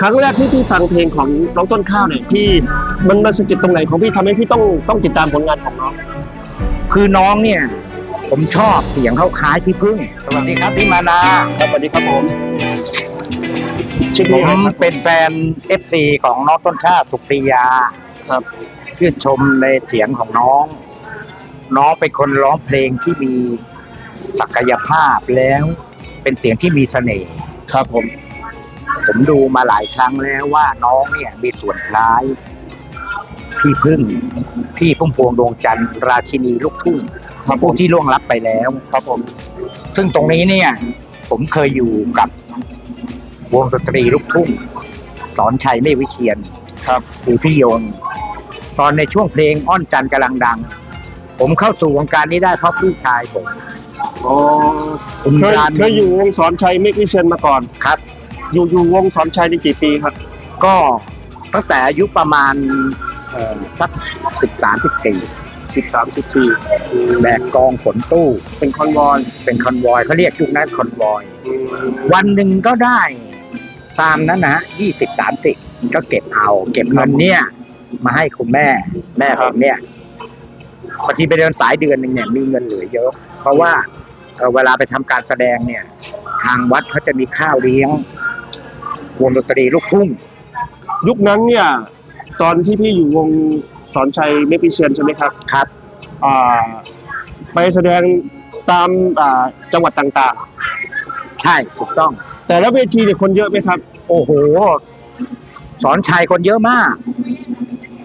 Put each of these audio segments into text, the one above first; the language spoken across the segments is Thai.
ครั้งแรกที่พี่ฟังเพลงของน้องต้นข้าวเนี่ยพี่มันมาสะกิดตรงไหนของพี่ทำให้พี่ต้องต้องติดตามผลงานของน้อง คือน้องเนี่ย ผมชอบเสียงเขาคล้ายพี่พึ่ง สวัสดีครับพี่มานาครับสวัสดีครับผมชื่อผพี่มอะไรครับเป็นแฟนเอฟซีของน้องต้นข้าวสุปรียา ครับ ชื่นชมในเสียงของน้อง น้องเป็นคนร้องเพลงที่มีศักยภาพแล้ว เป็นเสียงที่มีเสน่ห์ ครับผม ผมดูมาหลายครั้งแล้วว่าน้องเนี่ยมีส่วนคล้าย พี่พึ่ง พี่พุ่มพวงดวงจันทร์ราชินีลูกทุ่งครับผผู้มที่ล่วงลับไปแล้วครับผม ซึ่งตรงนี้เนี่ย ผมเคยอยู่กับวงดนตรีลูกทุ่ง สอนชัยไม่วิเชียนครับคือพี่โยนตอนในช่วงเพลงอ้อนจันทร์กำลังดัง ผมเข้าสู่วงการนี้ได้เพราะพี่ชายผมอ๋อคุณเคยรานเคยอยู่วงสอนชัยเมฆวิเชียนมาก่อนครับ อยู่อยู่วงสอนชัยนี่กี่ปีครับ ก็ตั้งแต่อายุประมาณเอ่อสักสิบสามสิบสี่สิบสามสิบสี่แบกกองขนตู้เป็นคอนวอยเป็นคอนวอยเขาเรียกยุคนั้นคอนวอย วันหนึ่งก็ได้ตามนั้นนะยี่สิบสามสิบก็เก็บเอา เก็บเงินเนี่ย มาให้คุณแม่ แม่ผมเนี่ยบางทีไปเดินสายเดือนหนึ่งเนี่ยมีเงินเหลือเยอะ เพราะว่าเอ่อเวลาไปทำการแสดงเนี่ย ทางวัดเขาจะมีข้าวเลี้ยง วงดนตรีลูกทุ่ง ยุคนั้นเนี่ย ตอนที่พี่อยู่วงสอนชัยเมฆวิเชียนใช่ไหมครับครับอ่าไปแสดงตามอ่าจังหวัดต่างใช่ถูกต้อง ๆ แต่ละเวทีเนี่ยคนเยอะไหมครับ โอ้โห สอนชัยคนเยอะมาก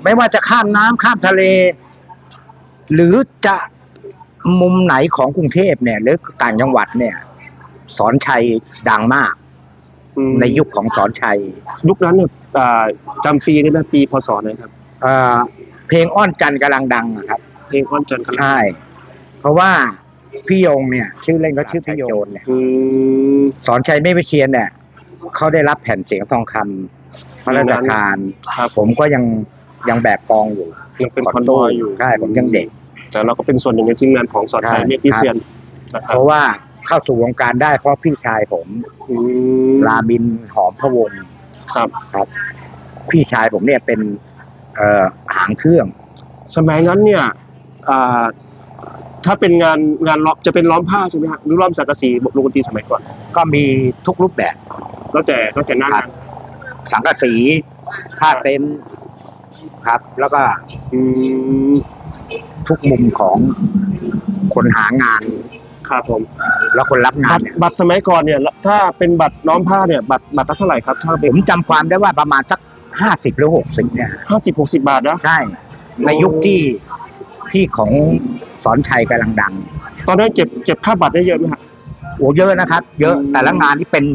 ไม่ว่าจะข้ามน้ำข้ามทะเล หรือจะมุมไหนของกรุงเทพเนี่ย หรือต่างจังหวัดเนี่ย สอนชัยดังมากอืม ในยุคของสอนชัย ยุคนั้นเนี่ยอ่าจำปีได้ไหมปีพศไหนครับเอ่อเพลงอ้อนจันทร์กำลังดังอะครับ เพลงอ้อนจันทร์กันใช่ เพราะว่าพี่โยงเนี่ย ชื่อเล่นก็ชื่อพี่โยงเนี่ย อืม สอนชัยไม่ไปเชียนเนี่ยเขาได้รับแผ่นเสียงทองคำพระราชทานครับผมก็ยังยังแบกกองอยู่ยังเป็นคอนวอยอยู่ ใช่ผมยังเด็ก แต่เราก็เป็นส่วนหนึ่งในทีมงานของสอนชัยใช่ เมฆวิเชียนนะคเพรับราะว่า เข้าสู่วงการได้เพราะพี่ชายผมอืมรามินหอมพะวงศ์ครับ ครับ พี่ชายผมเนี่ยเป็น เอ่อหางเครื่อง สมัยนั้นเนี่ยอ่าถ้าเป็นงานงานล้อมจะเป็นล้อมผ้าใช่ไหมฮะหรือล้อมสังกะสีบวกดนตรีสมัยก่อนก็มีทุกรูปแบบ แล้วแต่แล้วแต่หน้างานสังกะสีผ้าเต็นท์ครับ แล้วก็อืมทุกมุมของคนหางาน ครับผมแล้วคนรับงาบันตรเนี่ยบัตรสมัยก่อนเนี่ย ถ้าเป็นบัตรล้อมผ้าเนี่ยบัตรบัตรละเท่าไหร่ครับถ้าผเป็นมจำความได้ว่าประมาณสักห้าสิบหรือหกสิบเนี่ย ห้าสิบหกสิบาทนะ ใช่ในยุคที่ที่ของสอนชัยกำลังดัง ตอนนั้นเก็บเก็บค่าบัตรได้เยอะไหมฮะโอ้เยอะนะครับ เยอะอืมแต่ละงานที่เป็น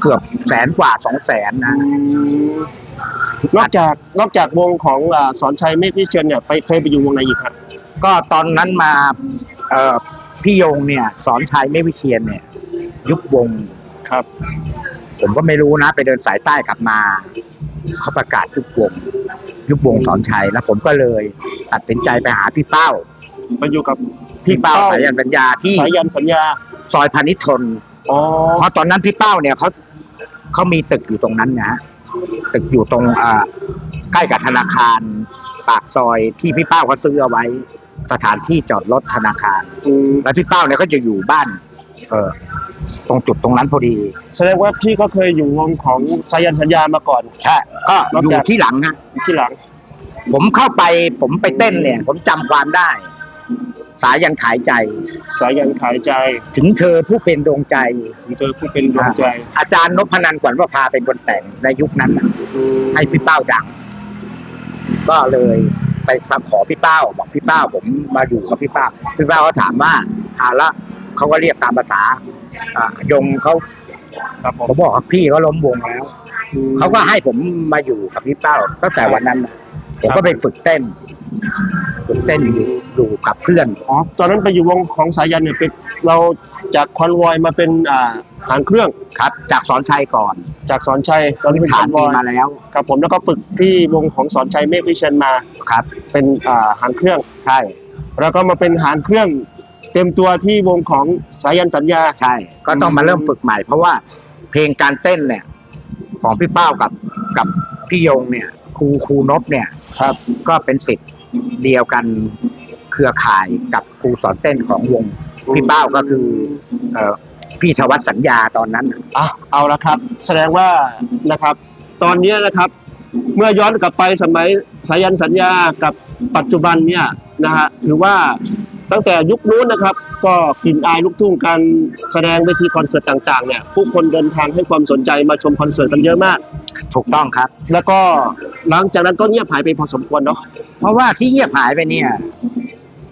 เกือบแสนกว่าสองแสนนะนอกจากนอกจากวงของอ่าสอนชัยเมฆวิเชียนเนี่ยไปเคยไปอยู่วงไหนอีกครับก็ตอนนั้นมา เอ่อพี่โยงเนี่ย สอนชัยไม่วิเชียนเนี่ย ยุควง ครับ ผมก็ไม่รู้นะ ไปเดินสายใต้กลับมาเขาประกาศยุควง ยุควงสอนชัยแล้วผมก็เลย ตัดสินใจไปหาพี่เป้าไปอยู่กับพี่เป้าสายันสัญญาที่สายันสัญญา ซอยพานิชทนอ๋อเพราะตอนนั้นพี่เป้าเนี่ยเขาเขามีตึกอยู่ตรงนั้นนะ ตึกอยู่ตรงอ่าใกล้กับธนาคาร ปากซอยที่พี่เป้าเขาซื้อเอาไว้ สถานที่จอดรถธนาคารอืมแล้วพี่เป้าเนี่ยก็จะอยู่บ้าน เออตรงจุดตรงนั้นพอดีแสดงว่าพี่ก็เคยอยู่วงของสายันสัญญามาก่อน ใช่ก็นอกอยู่จากที่หลังฮะ ที่หลัง ผมเข้าไปผมไปเต้นเนี่ย ผมจำความได้ สายันขายใจ สายันขายใจถึงเธอผู้เป็นดวงใจเธอผู้เป็นดวงใจอาจารย์นพนันขวัญประภาเป็นคนแต่งในยุคนั้นน่ะ ให้พี่เป้าดัง ก็เลย ไปขอพี่เป้าบอกพี่เป้าผมมาอยู่กับพี่เป้าพี่เป้าเขาถามว่าอ่าละเขาก็เรียกตามภาษาอ่ายงเขาครับผมผมบอกว่าพี่เขาล้มวงแล้วเขาก็ให้ผมมาอยู่กับพี่เป้าตั้งแต่วันนั้นน่ะผมก็ไปฝึกเต้นฝึก เต้นอยู่อยู่กับเพื่อนอ๋อตอนนั้นไปอยู่วงของสายันเนี่ยเป็นเราจากคอนวอยมาเป็นอ่าหางเครื่องครับ จากสอนชัยก่อนจากสอนชัยตอนนี้เป็นคฐาอนนวมีอยมาแล้วครับผมแล้วก็ฝึกที่วงของสอนชัยเมฆวิเชียนมาครับ เป็นอ่าหางเครื่อง ใช่แล้วก็มาเป็นหางเครื่องเต็มตัวที่วงของสายันสัญญา ใช่ ก็ต้องมาเริ่มฝึกใหม่ เพราะว่าเพลงการเต้นเนี่ย ของพี่เป้ากับกับพี่ยงเนี่ยครูครูนบเนี่ย ครับ ก็เป็นสิทธิ์ เดียวกันเครือข่ายกับครูสอนเต้นของวงพี่เป้าก็คือเอ่อพี่ชวัตสัญญาตอนนั้นน่ะอะเอาละครับ แสดงว่านะครับ ตอนเนี้ยนะครับ เมื่อย้อนกลับไปสมัยสายันสัญญากับปัจจุบันเนี่ยนะฮะถือว่าตั้งแต่ยุคนู้นนะครับ ก็กลิ่นอายลูกทุ่งการแสดงเวทีคอนเสิร์ตต่างๆเนี่ยผู้คนเดินทางให้ความสนใจมาชมคอนเสิร์ตกันเยอะมาก ถูกต้องครับ แล้วก็หลังจากนั้นก็เงียบหายไปพอสมควรเนาะเพราะว่าที่เงียบหายไปเนี่ย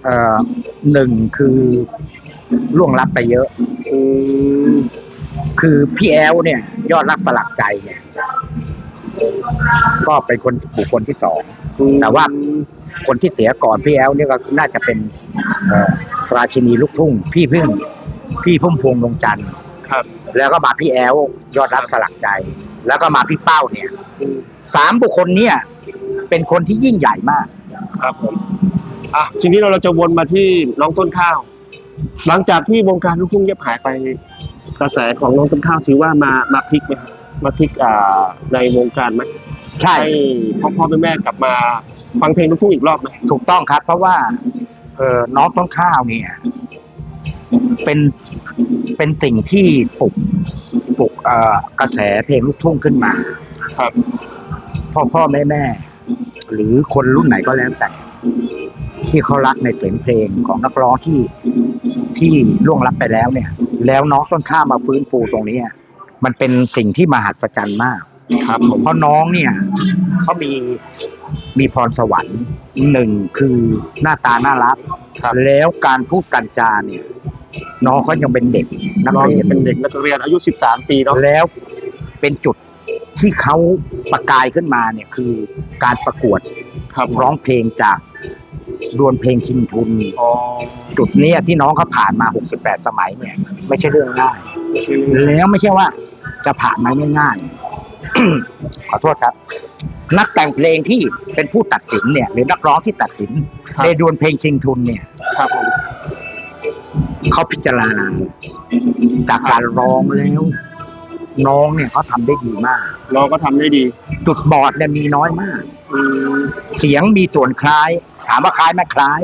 เอ่อหนึ่งคือล่วงลับไปเยอะ อืมคือพี่แอลเนี่ย ยอดรักสลักใจเนี่ยก็เป็นคนบุคคลที่สอง แต่ว่าคนที่เสียก่อนพี่แอลเนี่ยก็น่าจะเป็นเอ่อ ราชินีลูกทุ่ง พี่พึ่ง พี่พุ่มพวงดวงจันทร์ครับ แล้วก็มาพี่แอลยอดรักสลักใจ แล้วก็มาพี่เป้าเนี่ยสามบุคคลเนี่ย เป็นคนที่ยิ่งใหญ่มาก ครับผมอะทีนี้เราเราจะวนมาที่น้องต้นข้าว หลังจากที่วงการลูกทุ่งเงียบหายไปกระแสของน้องต้นข้าวถือว่ามามาพลิกไหมครับมาพลิกอ่าในวงการไหมใช่ ให้พ่อพ่อแม่แม่กลับมาฟังเพลงลูกทุ่งอีกรอบไหมถูกต้องครับ เพราะว่า เออน้องต้นข้าวเนี่ย เป็นเป็นสิ่งที่ปลุกปลุกเอ่อกระแสเพลงลูกทุ่งขึ้นมา ครับ พ่อพ่อแม่แม่หรือคนรุ่นไหนก็แล้วแต่ ที่เขารักในเสียงเพลงของนักร้องที่ที่ล่วงลับไปแล้วเนี่ย แล้วน้องต้นข้าวมาฟื้นฟูตรงนี้อะมันเป็นสิ่งที่มหัศจรรย์มาก ครับผม เพราะน้องเนี่ยเขามี มีพรสวรรค์หนึ่งคือหน้าตาน่ารัก ครับแล้วการพูดการจาเนี่ยน้องเขายังเป็นเด็กนักน้องเรียนเป็นเด็กนักเรียนอายุ 13 ปีเนาะแล้วเป็นจุดที่เขาประกายขึ้นมาเนี่ยคือการประกวดครับร้องเพลงจากดวลเพลงชิงทุน อ๋อจุดเนี้ยที่น้องเขาผ่านมา 68 สมัยเนี่ย ไม่ใช่เรื่องง่าย แล้วไม่ใช่ว่าจะผ่านมาง่ายๆ ขอโทษครับ นักแต่งเพลงที่เป็นผู้ตัดสินเนี่ย หรือนักร้องที่ตัดสินครับในดวลเพลงชิงทุนเนี่ยครับผมเขาพิจารณาจากการร้องแล้วน้องเนี่ยเขาทำได้ดีมาก น้องก็ทำได้ดี จุดบอดเนี่ยมีน้อยมาก อืมเสียงมีส่วนคล้าย ถามว่าคล้ายไหมคล้าย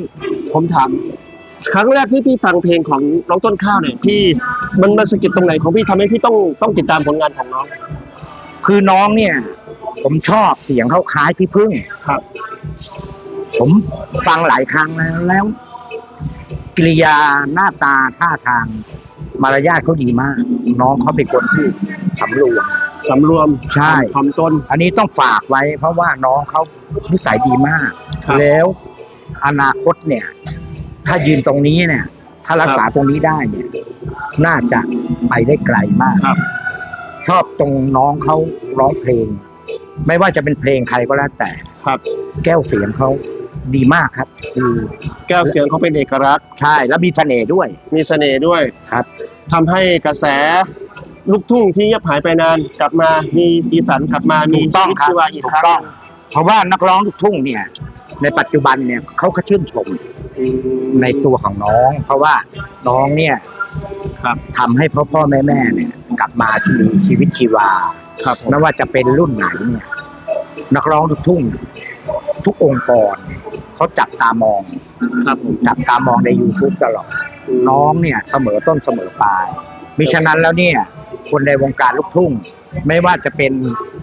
ผมถามครั้งแรกที่พี่ฟังเพลงของน้องต้นข้าวเนี่ยพี่มันมาสะกิดตรงไหนของพี่ทำให้พี่ต้องต้องติดตามผลงานของน้อง คือน้องเนี่ย ผมชอบเสียงเขาคล้ายพี่พึ่งครับ ผมฟังหลายครั้งแล้วแล้วกิริยาหน้าตาท่าทาง มารยาทเขาดีมาก น้องเขาเป็นคนที่สำรวม สำรวมใช่ ทำต้น อันนี้ต้องฝากไว้ เพราะว่าน้องเขานิสัยดีมาก ครับ แล้วอนาคตเนี่ย ถ้ายืนตรงนี้เนี่ย ถ้ารักษาตรงนี้ได้เนี่ย น่าจะไปได้ไกลมาก ครับ ชอบตรงน้องเขาร้องเพลง ไม่ว่าจะเป็นเพลงใครก็แล้วแต่ครับแก้วเสียงเขาดีมากครับคือแก้วเสียงเขาเป็นเอกลักษณ์ใช่ แล้วมีเสน่ห์ด้วย มีเสน่ห์ด้วยครับทำให้กระแสลูกทุ่งที่เงียบหายไปนานกลับมามีสีสันกลับมามีถูกต้องชีวิตครับชีวาอีกถูคกรั้งต้องเพราะว่านักร้องลูกทุ่งเนี่ย ในปัจจุบันเนี่ยเขาก็ชื่นชมอืมในตัวของน้อง เพราะว่าน้องเนี่ย ครับทำให้พ่อพ่อแม่แม่เนี่ย กลับมาที่มีชีวิตชีวา ครับผมไม่ว่าจะเป็นรุ่นไหนเนี่ยนักร้องลูกทุ่ง ทุกองค์กรเขาจับตามองครับผมจับตามองใน YouTube ตลอดน้องเนี่ย เสมอต้นเสมอปลายมิฉะนั้นแล้วเนี่ย คนในวงการลูกทุ่ง ไม่ว่าจะเป็น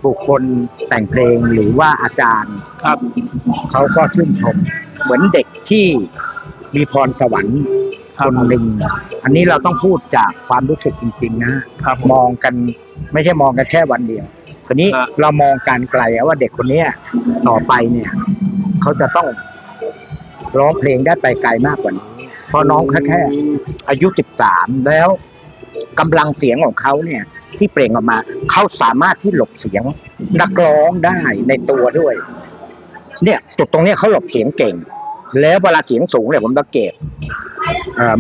บุคคลแต่งเพลงหรือว่าอาจารย์ครับเขาก็ชื่นชม เหมือนเด็กที่มีพรสวรรค์ คครับนหนึ่งอันนี้เราต้องพูดจากความรู้สึกจริง ๆ นะครับผมมองกันไม่ใช่มองกันแค่วันเดียวทีนี้ครับเรามองการไกลว่าเด็กคนเนี้ยต่อไปเนี่ย เขาจะต้องร้องเพลงได้ไปไกลมากกว่านี้เพราะน้องแค่แค่อายุสิบสามแล้วกำลังเสียงของเขาเนี่ย ที่เปล่งออกมา เขาสามารถที่หลบเสียงนักร้องได้ในตัวด้วย เนี่ยจุดตรงเนี้ยเขาหลบเสียงเก่ง แล้วเวลาเสียงสูงเนี่ยผมสังเกตเอ่อ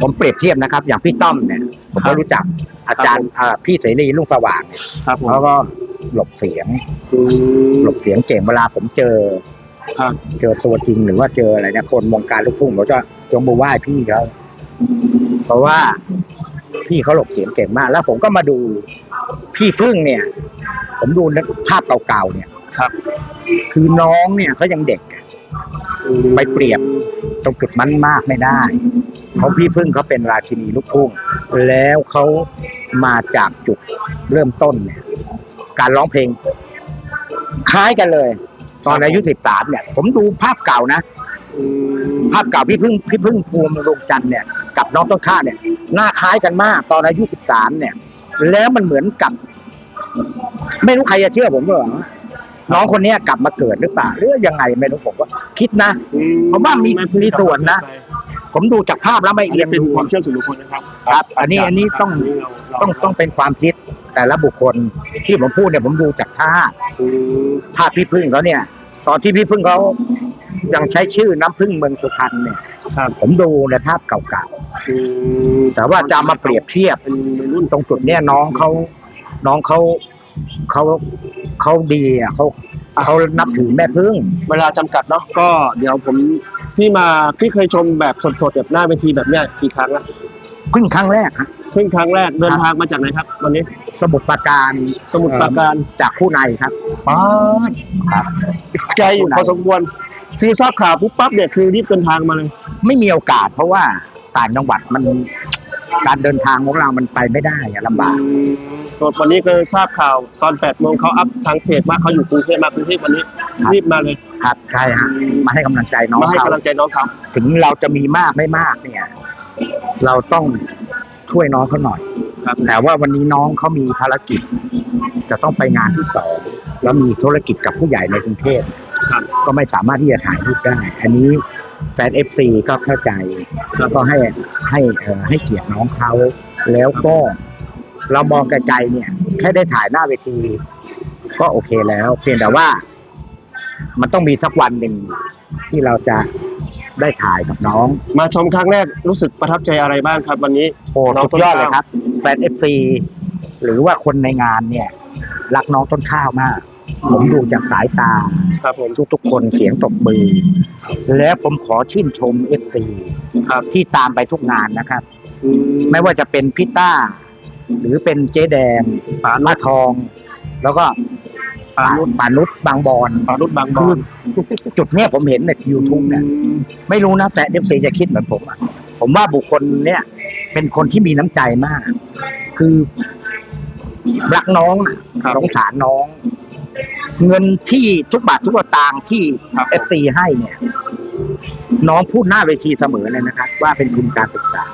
ผมเปรียบเทียบนะครับ อย่างพี่ต้อมเนี่ยผมครัก็บรู้จักอาจารย์เอ่อพี่เสรีลุงสว่างเนี่ยครับผมเขาก็หลบเสียงอืมหลบเสียงเก่งเวลาผมเจอครับเจอตัวจริงหรือว่าเจออะไรเนี่ยคนวงการลูกทุ่งเขาจะยกมือไหว้พี่เขาเพราะว่าพี่เขาหลบเสียงเก่งมาก แล้วผมก็มาดูพี่พึ่งเนี่ย ผมดูภาพเก่าๆเนี่ยครับ คือน้องเนี่ยเขายังเด็ก ไปเปรียบตรงจุดมันมากไม่ได้ เพราะพี่พึ่งเขาเป็นราชินีลูกทุ่งแล้วเขามาจากจุดเริ่มต้นเนี่ย การร้องเพลง คล้ายกันเลย ตอนอายุสิบสามเนี่ย ผมดูภาพเก่านะภาพเก่าพี่พึ่งพี่พึ่งภูมิดวงจันเนี่ย กับน้องต้นข้าเนี่ย หน้าคล้ายกันมาก ตอนอายุสิบสามเนี่ย แล้วมันเหมือนกับ ไม่รู้ใครจะเชื่อผมหรอน้องคนเนี้ยกลับมาเกิดหรือเปล่าหรือยังไงไม่รู้ผมว่า คิดนะอืผมว่ามีมีส่วนนะ ผมดูจากภาพแล้วไม่อันเอีนี้ยงเป็นดูความเชื่อส่วนบุคคลนะครับครับ อันนี้อันนี้ต้องเราต้องต้องเป็นความคิดแต่ละบุคคลที่ผมพูดเนี่ยผมดูจากภาพอืมภาพพี่พึ่งเขาเนี่ย ตอนที่พี่พึ่งเขายังใช้ชื่อน้ำพึ่งเมืองสุพรรณเนี่ยครับผมดูในภาพเก่าอืมๆแต่ว่าจะมาเปรียบเทียบเป็นวัยรุ่นตรงจุดเนี่ยน้องเขาน้องเขา เขาเขาดีอะเขาเขานับถือแม่พึ่ง เวลาจำกัดเนาะก็เดี๋ยวผมพี่มาพี่เคยชมแบบสดๆแบบหน้าเวทีแบบเนี้ยกี่ครั้งละเพิ่งครั้งแรกฮะเพิ่งครั้งแรกเดินทางมาจากไหนครับ วันนี้สมุทรปราการสมุทรปราการจากผู้ในครับป้าดครับ ไกลอยู่พอสมควรคือทราบข่าวปุ๊บปั๊บเนี่ยคือรีบเดินทางมาเลย ไม่มีโอกาสเพราะว่าต่างจังหวัดมัน การเดินทางของเรามันไปไม่ได้อะลำบากก็วันนี้ก็ทราบข่าวตอน8โมงเขาอัพทางเพจว่าเขาอยู่กรุงเทพมากรุงเทพวันนี้ครับ รีบมาเลยครับใช่ฮะมาให้กำลังใจน้องมาให้เขากำลังใจน้องเขาถึงเราจะมีมากไม่มากเนี่ย เราต้องช่วยน้องเขาหน่อย ครับ แต่ว่าวันนี้น้องเขามีภารกิจ จะต้องไปงานที่สองแล้วมีธุรกิจกับผู้ใหญ่ในกรุงเทพครับ ก็ไม่สามารถที่จะถ่ายรูปได้ อันนี้ แฟนเอฟซีก็เข้าใจ แล้วก็ให้ให้เอ่อให้เกียรติน้องเขา แล้วก็เรามองไกลๆเนี่ย แค่ได้ถ่ายหน้าเวที ก็โอเคแล้ว เพียงแต่ว่า มันต้องมีสักวันหนึ่งที่เราจะได้ถ่ายกับน้อง มาชมครั้งแรกรู้สึกประทับใจอะไรบ้างครับ วันนี้โอ้น้องสุดยอดเลยต้นข้าวครับ แฟนเอฟซีหรือว่าคนในงานเนี่ย รักน้องต้นข้าวมาก ผมดูจากสายตาครับผมทุกๆคนเสียงตบมือ แล้วผมขอชื่นชมเอฟซีครับที่ตามไปทุกงานนะครับอืมไม่ว่าจะเป็นพิต้า หรือเป็นเจ๊แดงปามาทอง แล้วก็ปานุชปานุชบางบอนปารุษบางบคืออนจุดเนี้ยผมเห็นใน YouTube เนี่ยอืมไม่รู้นะแต่เอฟซีจะคิดเหมือนผมอะผมว่าบุคคลเนี่ย เป็นคนที่มีน้ำใจมาก คือ รักน้องอะครับ สงสารน้อง เงินที่ทุกบาททุกสตางค์ที่ครับเอฟซีให้เนี่ย น้องพูดหน้าเวทีเสมอเลยนะครับ ว่าเป็นทุนการศึกษา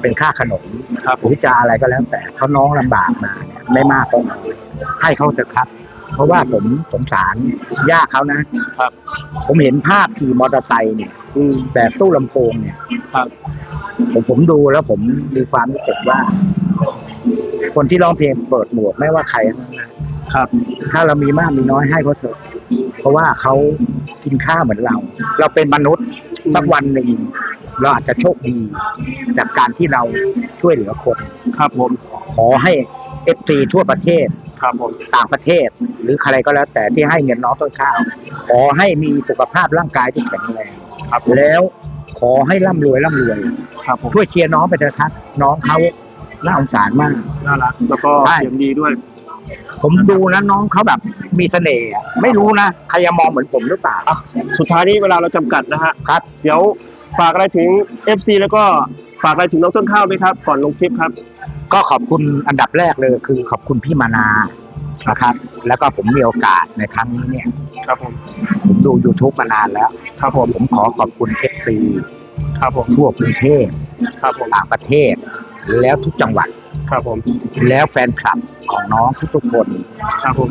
เป็นค่าขนมครับหรือจะอะไรก็แล้ว แต่เพราะน้องลำบากมาเนี่ยไม่มากก็น้อยให้เขาเถอะครับ เพราะว่าผมสงสารย่าเขานะครับ ผมเห็นภาพขี่มอเตอร์ไซค์เนี่ยอืมแบบตู้ลำโพงเนี่ย ครับ ผมผมดูแล้วผมมีความรู้สึกว่า คนที่ร้องเพลงเปิดหมวกไม่ว่าใครทั้งนั้นนะครับ ถ้าเรามีมากมีน้อยให้เขาเถอะเพราะว่าเขากินข้าวเหมือนเรา เราเป็นมนุษย์สักวันหนึ่งเราอาจจะโชคดีจากการที่เราช่วยเหลือคนครับผมขอให้เอฟซีทั่วประเทศครับผมต่างประเทศ หรือใครก็แล้ว แต่ที่ให้เงินน้องต้นข้าวขอให้มีสุขภาพร่างกายที่แข็งแรงครับผมแล้วขอให้ร่ำรวยร่ำรวยครับผมช่วยเชียร์น้องไปเถอะครับน้องเขา น่าสงสารมาก น่ารักแล้วก็ใช่ เสียงดีด้วย ผมดูนะน้องเขาแบบมีเสน่ห์อะไม่รู้นะใครจะมองเหมือนผมหรือเปล่า อะสุดท้ายนี้เวลาเราจำกัดนะฮะครับ เดี๋ยวฝากอะไรถึง FC แล้วก็ฝากอะไรถึงน้องต้นข้าวไหมครับ ก่อนลงคลิปครับ ก็ขอบคุณอันดับแรกเลย คือขอบคุณพี่มานานะครับ แล้วก็ผมมีโอกาสในครั้งนี้เนี่ยครับผม ผมดู YouTube มานานแล้ว ครับผม ผมขอขอบคุณเอฟซีครับผม ทั่วกรุงเทพครับผม ต่างประเทศ แล้วทุกจังหวัด ครับผม แล้วแฟนคลับของน้องทุกๆคน ครับผม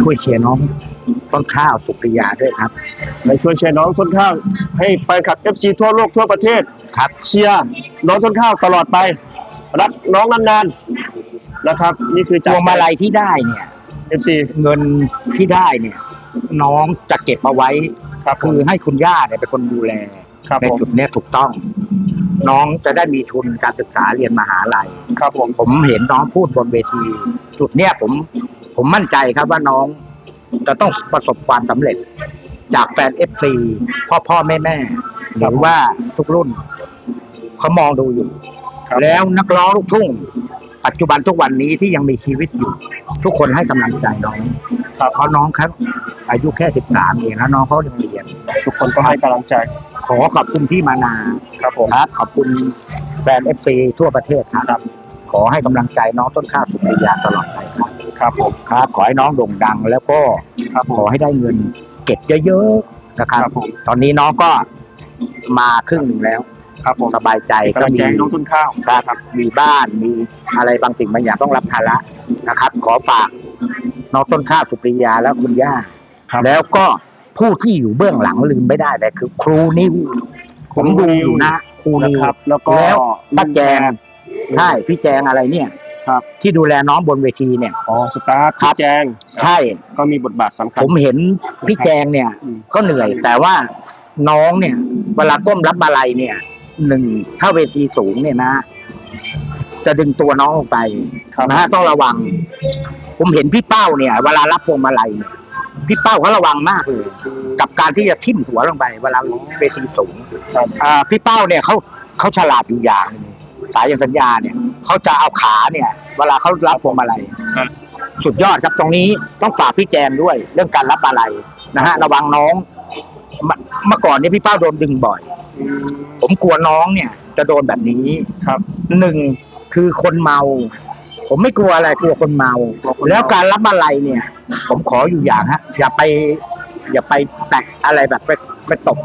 ช่วยเชียร์น้องต้นข้าวสุปริยาด้วยครับในช่วยเชียร์น้องต้นข้าวให้แฟนคลับ FC ทั่วโลกทั่วประเทศ ครับ เชียร์น้องต้นข้าวตลอดไป รักน้องนานๆนะครับ นี่คือพจากวงมาลัยที่ได้เนี่ย FC เงินที่ได้เนี่ย น้องจะเก็บเอาไว้ครับผคืม อให้คุณย่าเนี่ยเป็นคนดูแลครับในผม จุดเนี้ยถูกต้อง น้องจะได้มีทุนการศึกษาเรียนมหาลัยครับผมผมเห็นน้องพูดบนเวที จุดเนี้ยผมผมมั่นใจครับว่าน้องจะต้องประสบความสำเร็จ จากแฟนเอฟซีพ่อพ่อแม่แม่หรือว่าทุกรุ่นเขามองดูอยู่ ครับ แล้วนักร้องลูกทุ่ง ปัจจุบันทุกวันนี้ที่ยังมีชีวิตอยู่ ทุกคนให้กำลังใจน้องครับเพราะน้องครับ อายุแค่สิบสามเองแล้วน้องเขายังเรียน ทุกคนก็ให้กำลังใจข อขอบคุณพี่มานาครับผมครับขอบคุณแฟนเอฟซีทั่วประเทศครับ ขอให้กำลังใจน้องต้นข้าวสุริยาตลอดไปครับ ครับผมครับ ขอให้น้องโด่งดัง แล้วก็ครับผขอมให้ได้เงินเก็บเยอะๆนะครับ ครับผม ตอนนี้น้องก็มาครึ่งหนึ่งแล้วครับผมสบายใจกำลังใจให้น้องต้นข้าวครับ มีบ้านมีอะไรบางสิ่งบางอย่างต้องรับภาระนะครับ ขอฝากน้องต้นข้าวสุปริยาและคุณย่าครับ แล้วก็ ผู้ที่อยู่เบื้องหลังลืมไม่ได้เลยคือ ครูนิวผมดูอยู่นะครูนะนิวครับแล้วก็ แล้วป้าแจงใช่พี่แจงอะไรเนี่ยครับ ที่ดูแลน้องบนเวทีเนี่ย อ๋อสตาร์ครัพี่บ แจงใช่ ก็มีบทบาทสำคัญผมเห็นพี่แจงเนี่ย อืม ก็เหนื่อย แต่ว่าน้องเนี่ย เวลาก้มรับมาลัยเนี่ยหนึ่งถ้าเวทีสูงเนี่ยนะ จะดึงตัวน้องลงไปครับนะฮะต้องระวัง ผมเห็นพี่เป้าเนี่ย เวลารับพวงมาลัยเนี่ย พี่เป้าเขาระวังมากเลยกับการที่จะทิ่มหัวลงไปเวลาเวทีสูงครับอ่าพี่เป้าเนี่ยเขาเขาฉลาดอยู่อย่างหนึ่งสายสัญญาเนี่ยเขาจะเอาขาเนี่ย เวลาเขารับพวงมาลัยครับ สุดยอดครับตรงนี้ต้องฝากพี่แจงด้วย เรื่องการรับมาลัยนะฮะระวังน้องเมื่อเมื่อก่อนเนี่ยพี่เป้าโดนดึงบ่อยอืมผมกลัวน้องเนี่ย จะโดนแบบนี้ครับ หนึ่งคือคนเมา ผมไม่กลัวอะไรกลัวคนเมา แล้วการรับอะไรเนี่ย ผมขออยู่อย่างฮะอย่าไป อย่าไปแตะอะไรแบบไปไปตบ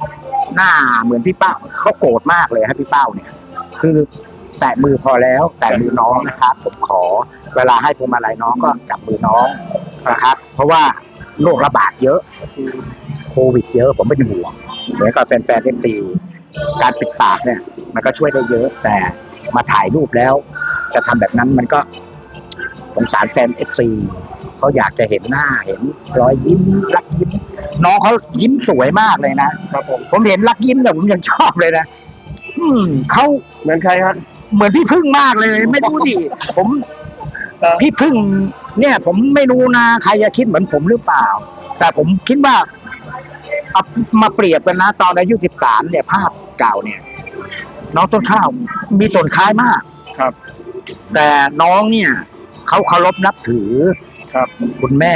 หน้าเหมือนพี่เป้าเขาโกรธมากเลยฮะพี่เป้าเนี่ย คือแตะมือพอแล้ว แตะมือน้องนะครับผมขอเวลาให้พวงมาลัยน้องก็จับมือน้องนะครับ เพราะว่าโรคระบาดเยอะโควิดเยอะผมเป็นห่วงเหมือนกับแฟนๆเอฟซีการปิดปากเนี่ย มันก็ช่วยได้เยอะแต่มาถ่ายรูปแล้ว จะทำแบบนั้นมันก็ สงสารแฟนเอฟซีเขาอยากจะเห็นหน้าเห็นรอยยิ้มรักยิ้ม น้องเขายิ้มสวยมากเลยนะครับผมผมเห็นรักยิ้มแต่ยผมยังชอบเลยนะอืมเขาเหมือนใครครับ เหมือนพี่พึ่งมากเลย ไม่รู้ดิผมเออพี่พึ่ง เนี่ย ผมไม่รู้นะใครจะคิดเหมือนผมหรือเปล่า แต่ผมคิดว่าเอามาเปรียบกันนะ ตอนอายุสิบสามเนี่ย ภาพเก่าเนี่ย น้องต้นข้าวมีส่วนคล้ายมาก ครับ แต่น้องเนี่ย เขาเคารพนับถือครับคุณแม่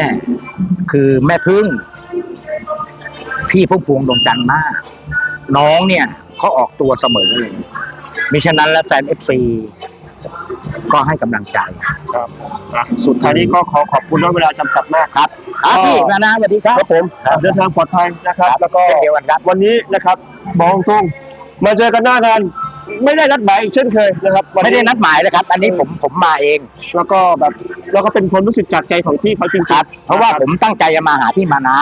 คือแม่พึ่ง พี่พุ่มพวงดวงจันทร์มาก น้องเนี่ยเขาออกตัวเสมอเลยมิฉะนั้นแล้วแฟนเอฟซีก็ให้กำลังใจครับอะสุดท้ายนี้ก็ขอขอบคุณด้วยเวลาจำกัดมากครับ ครับพี่มานะสวัสดีครับ ครับผมเดินทางปลอดภัยนะครับ แล้วก็เช่นเดียวกันครับ วันนี้นะครับบองตรงมาเจอกันหน้างาน ไม่ได้นัดหมายอีกเช่นเคยนะครับวัไม่ได้นัดหมายนะครับ อันนี้ผมผมมาเอง แล้วก็แบบแล้วก็เป็นความรู้สึกจากใจของพี่เขาจริงๆครับ เพราะว่าผมตั้งใจจะมาหาพี่มานา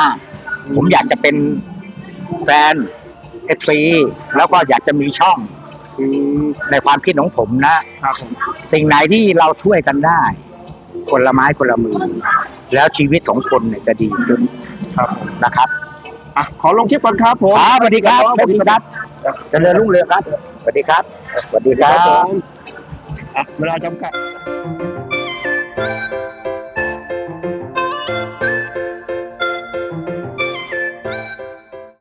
ผมอยากจะเป็นแฟนเอฟซีแล้วก็อยากจะมีช่องอืมในความคิดของผมนะ ครับผมสิ่งไหนที่เราช่วยกันได้ คนละไม้คนละมือ แล้วชีวิตของคนเนี่ยจะดีขึ้นครับผมนะครับอะขอลงคลิปก่อนครับผม ครับสวัสดีครับสวัสดีครับ เจริญรุ่งเรืองครับ สวัสดีครับ สวัสดีครับอะเวลาจำกัด